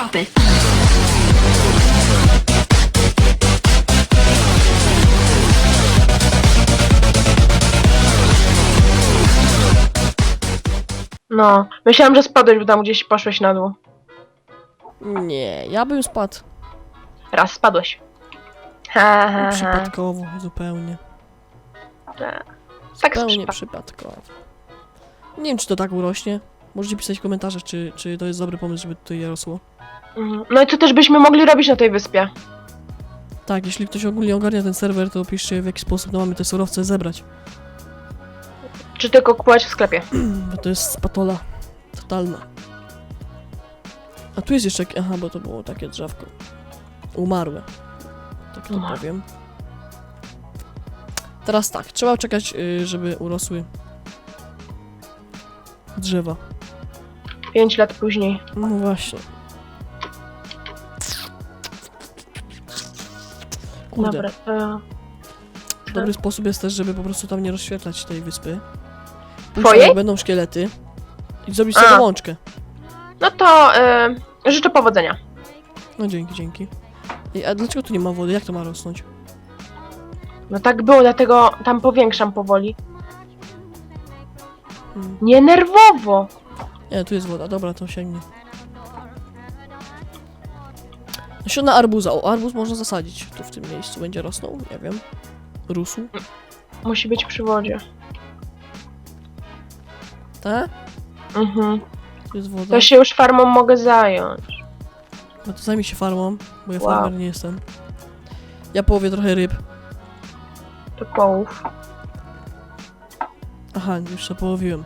Drop it. No, myślałem, że spadłeś, bo tam gdzieś poszłeś na dół. Nie, ja bym spadł. Raz spadłeś. Ha, ha, ha. Przypadkowo, zupełnie. Tak. Tak Zupełnie przypadkowo. przypadkowo. Nie wiem, czy to tak urośnie. Możecie pisać w komentarzach, czy, czy to jest dobry pomysł, żeby tutaj je rosło. Mhm. No i co też byśmy mogli robić na tej wyspie? Tak, jeśli ktoś ogólnie ogarnia ten serwer, to piszcie w jaki sposób no, mamy te surowce zebrać. Czy tylko kupować w sklepie? Bo to jest spatola totalna. A tu jest jeszcze... jak- Aha, bo to było takie drzewko. Umarłe. Tak to Umarłe. powiem. Teraz tak, trzeba czekać, y, żeby urosły drzewa. Pięć lat później. No właśnie. Kurde, Dobra, to... dobry sposób jest też, żeby po prostu tam nie rozświetlać tej wyspy. Później Twojej? jak będą szkielety i zrobić A. sobie łączkę. No to y, życzę powodzenia. No dzięki, dzięki. Ej, a dlaczego tu nie ma wody? Jak to ma rosnąć? No tak było, dlatego tam powiększam powoli. Hmm. Nie nerwowo! Nie, tu jest woda, dobra, to sięgnie. Nasiona arbuza. O, arbuz można zasadzić. Tu w tym miejscu będzie rosnął, nie wiem. Rósł, Musi być przy wodzie. tak? Mhm. Tu jest woda. To się już farmą mogę zająć. No to zajmij się farmą, bo ja Wow. farmer nie jestem. Ja połowię trochę ryb. To połów. Aha, już to połowiłem.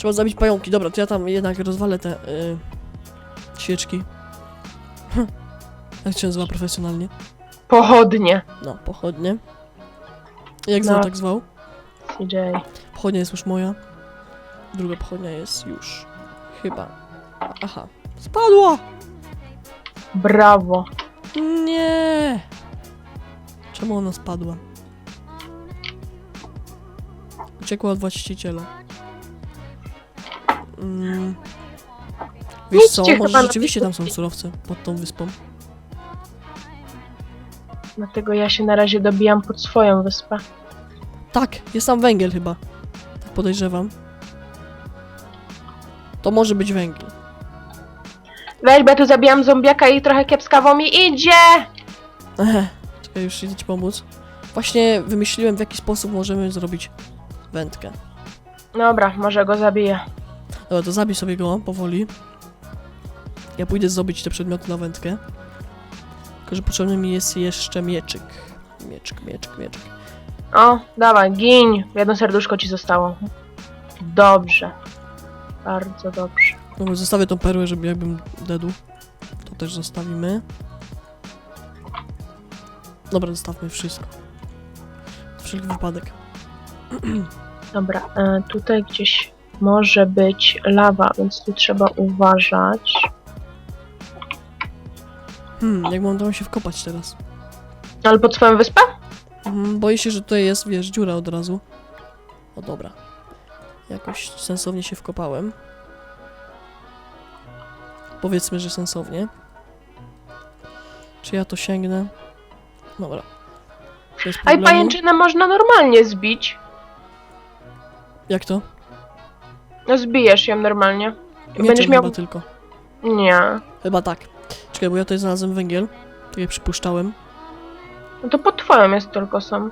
Trzeba zabić pająki. Dobra, to ja tam jednak rozwalę te y, świeczki. Jak się nazywa profesjonalnie? Pochodnie. No, pochodnie. Jak No. zwał, tak zwał. CJ. Pochodnia jest już moja. Druga pochodnia jest już. Chyba. Aha. Spadła! Brawo. Nie! Czemu ona spadła? Uciekła od właściciela. Mm. Wiesz co, Idźcie może na rzeczywiście tam są surowce pod tą wyspą. Dlatego ja się na razie dobijam pod swoją wyspę. Tak, jest tam węgiel chyba. Tak podejrzewam. To może być węgiel. Weź, bo ja tu zabijam zombiaka i trochę kiepskawo mi idzie! Ehe, czekaj, już idę ci pomóc. Właśnie wymyśliłem, w jaki sposób możemy zrobić wędkę. Dobra, może go zabiję. Dobra, to zabij sobie go powoli. Ja pójdę zdobyć te przedmioty na wędkę. Tylko, że potrzebny mi jest jeszcze mieczyk. Mieczyk, mieczyk, mieczyk. O, dawaj, gin. Jedno serduszko ci zostało. Dobrze. Bardzo dobrze. Dobra, zostawię tą perłę, żeby jakbym dedł. To też zostawimy. Dobra, zostawmy wszystko. Wszelki wypadek. Dobra, e, tutaj gdzieś może być lawa, więc tu trzeba uważać. Hmm, jak mam tam się wkopać teraz? Ale pod swoją wyspę? Mhm, boję się, że tutaj jest, wiesz, dziura od razu. O dobra. Jakoś sensownie się wkopałem. Powiedzmy, że sensownie. Czy ja to sięgnę? Dobra. Bez A i problemu. pajęczynę można normalnie zbić. Jak to? No zbijesz ją normalnie. Mieczem Będziesz miał... chyba tylko. Nie. Chyba tak. Czekaj, bo ja tutaj znalazłem węgiel. Tak jak przypuszczałem. No to pod twoją jest tylko są.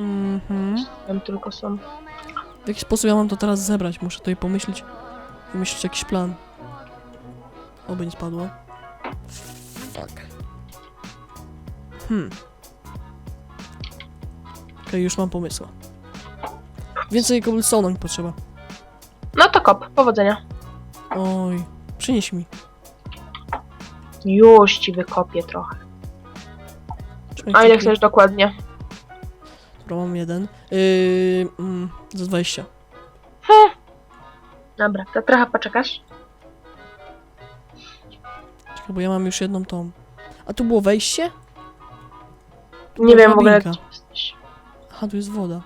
Mhm. Tam tylko są. W jaki sposób ja mam to teraz zebrać? Muszę tutaj pomyśleć. Wymyślić jakiś plan. Oby nie spadło. Fuck. Hmm. Okej, już mam pomysł. Więcej cobblestone'a mi potrzeba. No to kop, powodzenia. Oj, przynieś mi. Już ci wykopię trochę. Czekaj, A ile chcesz dokładnie? Dobra, mam jeden. Yy, mm, za 20. Dobra, to trochę poczekasz. Czekaj, bo ja mam już jedną tą. A tu było wejście? Nie wiem w ogóle drabinka. gdzie jesteś. Aha, tu jest woda.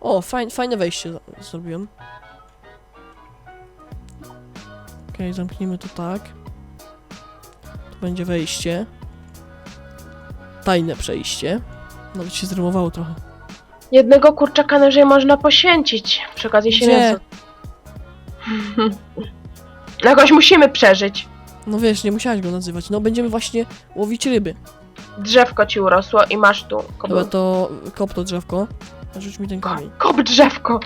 O, fajne, fajne wejście zrobiłem. Okej, zamknijmy to tak. Tu będzie wejście. Tajne przejście. Nawet się zrymowało trochę. Jednego kurczaka najwyżej można poświęcić. Przy okazji się Gdzie? mięso. Jakoś musimy przeżyć. No wiesz, nie musiałeś go nazywać. No będziemy właśnie łowić ryby. Drzewko ci urosło i masz tu Dobra, kobył. to kop to drzewko. Rzuć mi ten kamień. Kop drzewko.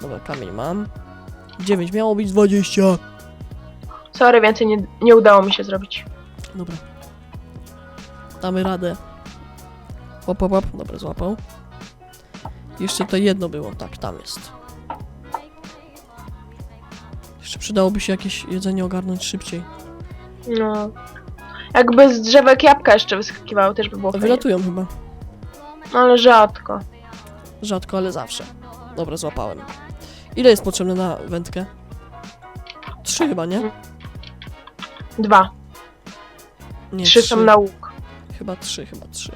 Dobra, kamień mam. 9, miało być 20. Sorry, więcej nie, nie udało mi się zrobić. Dobra. Damy radę. Hop, hop, hop. Dobra, złapał. Jeszcze to jedno było. Tak, tam jest. Jeszcze przydałoby się jakieś jedzenie ogarnąć szybciej. No. Jakby z drzewek jabłka jeszcze wyskakiwały, też by było fajnie. wylatują chyba. No, Ale rzadko. Rzadko, ale zawsze. Dobra, złapałem. Ile jest potrzebne na wędkę? Trzy chyba, nie? Dwa. Nie, Trzy są na łuk. Chyba trzy, chyba trzy.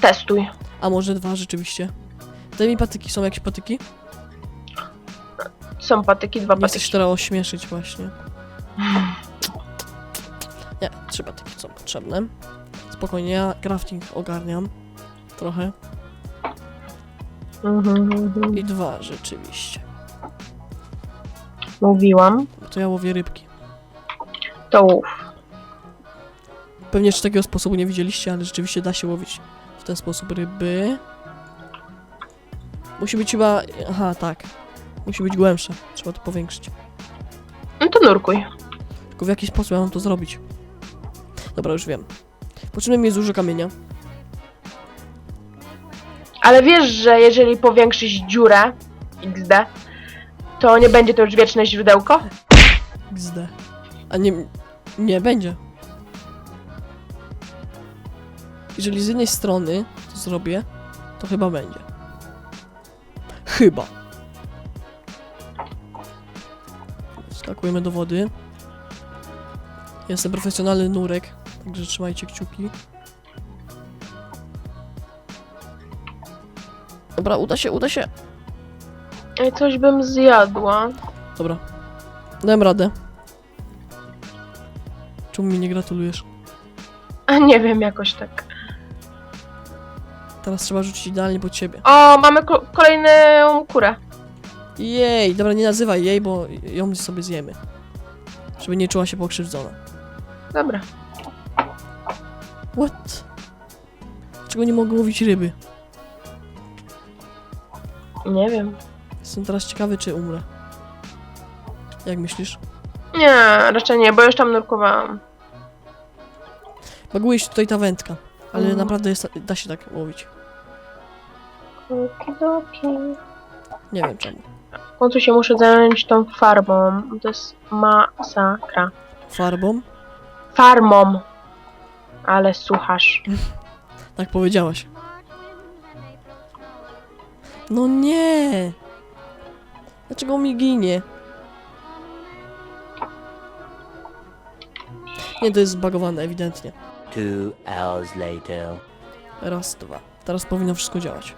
Testuj. A może dwa rzeczywiście? Daj mi patyki, są jakieś patyki? Są patyki, dwa Nie chcę się patyki. teraz ośmieszyć właśnie. Nie, trzy patyki są potrzebne. Spokojnie, ja crafting ogarniam. Trochę. Mhm, mhm. I dwa rzeczywiście. Mówiłam. To ja łowię rybki. To łów. Pewnie jeszcze takiego sposobu nie widzieliście, ale rzeczywiście da się łowić w ten sposób ryby. Musi być chyba... Aha, tak. Musi być głębsze. Trzeba to powiększyć. No to nurkuj. Tylko w jaki sposób ja mam to zrobić? Dobra, już wiem. Potrzebne mi jest dużo kamienia. Ale wiesz, że jeżeli powiększysz dziurę XD, to nie będzie to już wieczne źródełko? XD. A nie... Nie, będzie. Jeżeli z jednej strony to zrobię, to chyba będzie. Chyba. Skakujemy do wody. Jestem profesjonalny nurek, także trzymajcie kciuki. Dobra, uda się, uda się. Ej, coś bym zjadła. Dobra. Dałem radę. Czemu mi nie gratulujesz? A nie wiem, jakoś tak. Teraz trzeba rzucić idealnie pod siebie. O, mamy ko- kolejną kurę. Jej, dobra, nie nazywaj jej, bo ją sobie zjemy. Żeby nie czuła się pokrzywdzona. Dobra. What? Dlaczego nie mogę łowić ryby? Nie wiem. Jestem teraz ciekawy, czy umrę. Jak myślisz? Nie, raczej nie, bo już tam nurkowałam. Baguje się tutaj ta wędka, ale Mhm. naprawdę jest, da się tak łowić. Okidoki. Nie wiem czemu. W końcu się muszę zająć tą farbą. To jest masakra. Farbą? Farmą. Ale słuchasz. Tak powiedziałaś. No nie! Dlaczego mi ginie? Nie, to jest zbagowane, ewidentnie. Two hours later. Raz, dwa. Teraz powinno wszystko działać.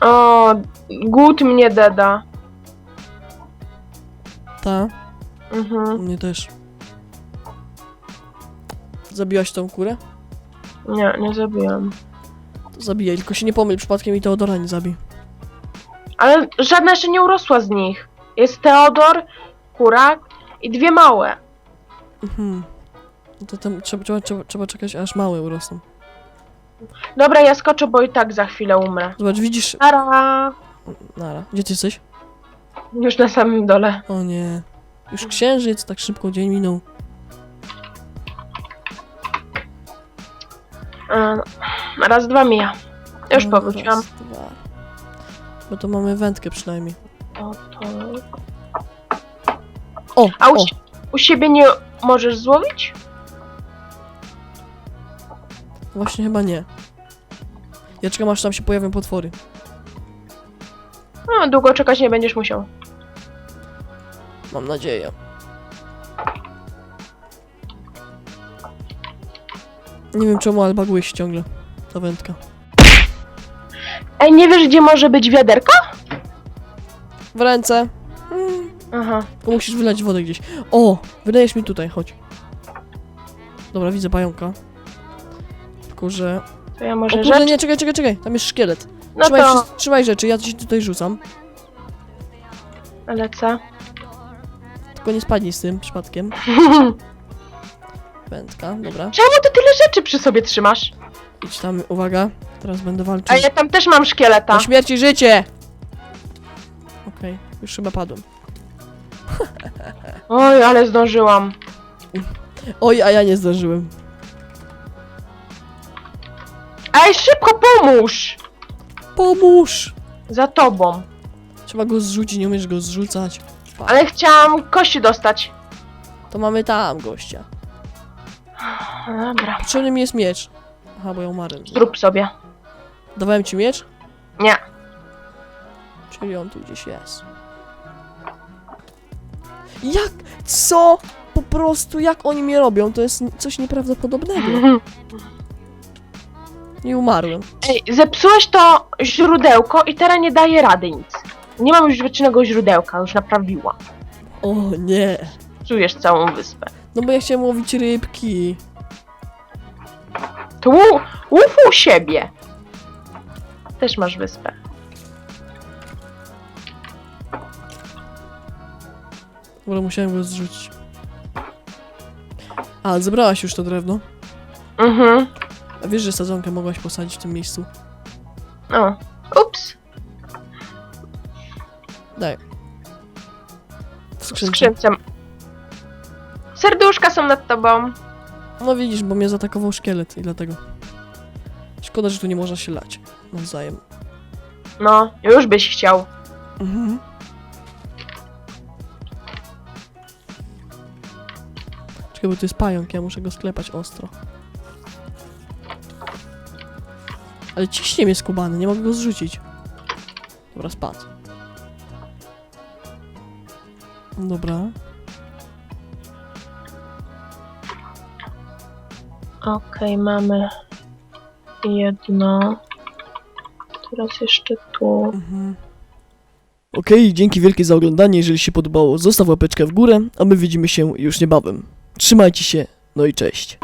O, głód mnie deda. Ta, Mhm. mnie też. Zabiłaś tą kurę? Nie, nie zabiłam. To zabijaj, tylko się nie pomyl, przypadkiem i Teodora nie zabij. Ale żadna jeszcze nie urosła z nich. Jest Teodor, Kurak i dwie małe. Mhm. No to tam trzeba, trzeba, trzeba, trzeba czekać, aż małe urosną. Dobra, ja skoczę, bo i tak za chwilę umrę. Zobacz, widzisz... Tara! Nara, gdzie ty jesteś? Już na samym dole. O nie. Już księżyc, tak szybko dzień minął. E, Raz, dwa mija. Już No, powróciłam. Raz, dwa. Bo to mamy wędkę przynajmniej. O, to... O, A u, o, si- u siebie nie możesz złowić? właśnie chyba nie. Ja czekam aż tam się pojawią potwory. No, długo czekać nie będziesz musiał. Mam nadzieję. Nie wiem czemu, ale się ciągle. ta wędka. Ej, nie wiesz, gdzie może być wiaderko? W ręce. Mm, Aha. tylko musisz wylać wodę gdzieś. O! Wydajesz mi tutaj, chodź. Dobra, widzę pająka. Tylko, że... To ja O może kurde, rzecz... nie, czekaj, czekaj, czekaj. Tam jest szkielet. No trzymaj, to wszy- trzymaj rzeczy, ja ci tutaj rzucam. lecę. Tylko nie spadnij z tym przypadkiem. Wędka, dobra. Czemu ty tyle rzeczy przy sobie trzymasz? Idź tam, uwaga. Teraz będę A walczył. ja tam też mam szkieleta. Na śmierć i życie! Okej, już chyba padłem. Oj, ale zdążyłam. Oj, a ja nie zdążyłem. Ej, szybko pomóż! Pomóż! Za tobą. Trzeba go zrzucić, nie umiesz go zrzucać. Ale chciałam kości dostać. To mamy tam gościa. Dobra. Potrzebny mi jest miecz. Aha, bo ja umarłem. Zrób sobie. Dawałem ci miecz? Nie. Czyli on tu gdzieś jest. Jak? Co? Po prostu jak oni mnie robią? To jest coś nieprawdopodobnego. Nie umarłem. Ej, zepsułeś to źródełko i teraz nie daje rady nic. Nie mam już wiecznego źródełka, już naprawiłam. O nie. Psujesz całą wyspę. No bo ja chciałem łowić rybki. To łu- łów u siebie. Też masz wyspę. Dobra, musiałem go zrzucić. A, zebrałaś już to drewno. Mhm. A wiesz, że sadzonkę mogłaś posadzić w tym miejscu? O. Ups. Daj. W W skrzynce. skrzynce. Serduszka są nad tobą. No widzisz, bo mnie zaatakował szkielet i dlatego. Szkoda, że tu nie można się lać. Nawzajem. No, już byś chciał. Mhm. Czekaj, bo to jest pająk, ja muszę go sklepać ostro. Ale ciśnie mnie skubany, nie mogę go zrzucić. Dobra, spadł. Dobra. Okej, mamy jedno. Teraz jeszcze tu. Mhm. Okej, dzięki wielkie za oglądanie. Jeżeli się podobało, zostaw łapeczkę w górę, a my widzimy się już niebawem. Trzymajcie się, no i cześć.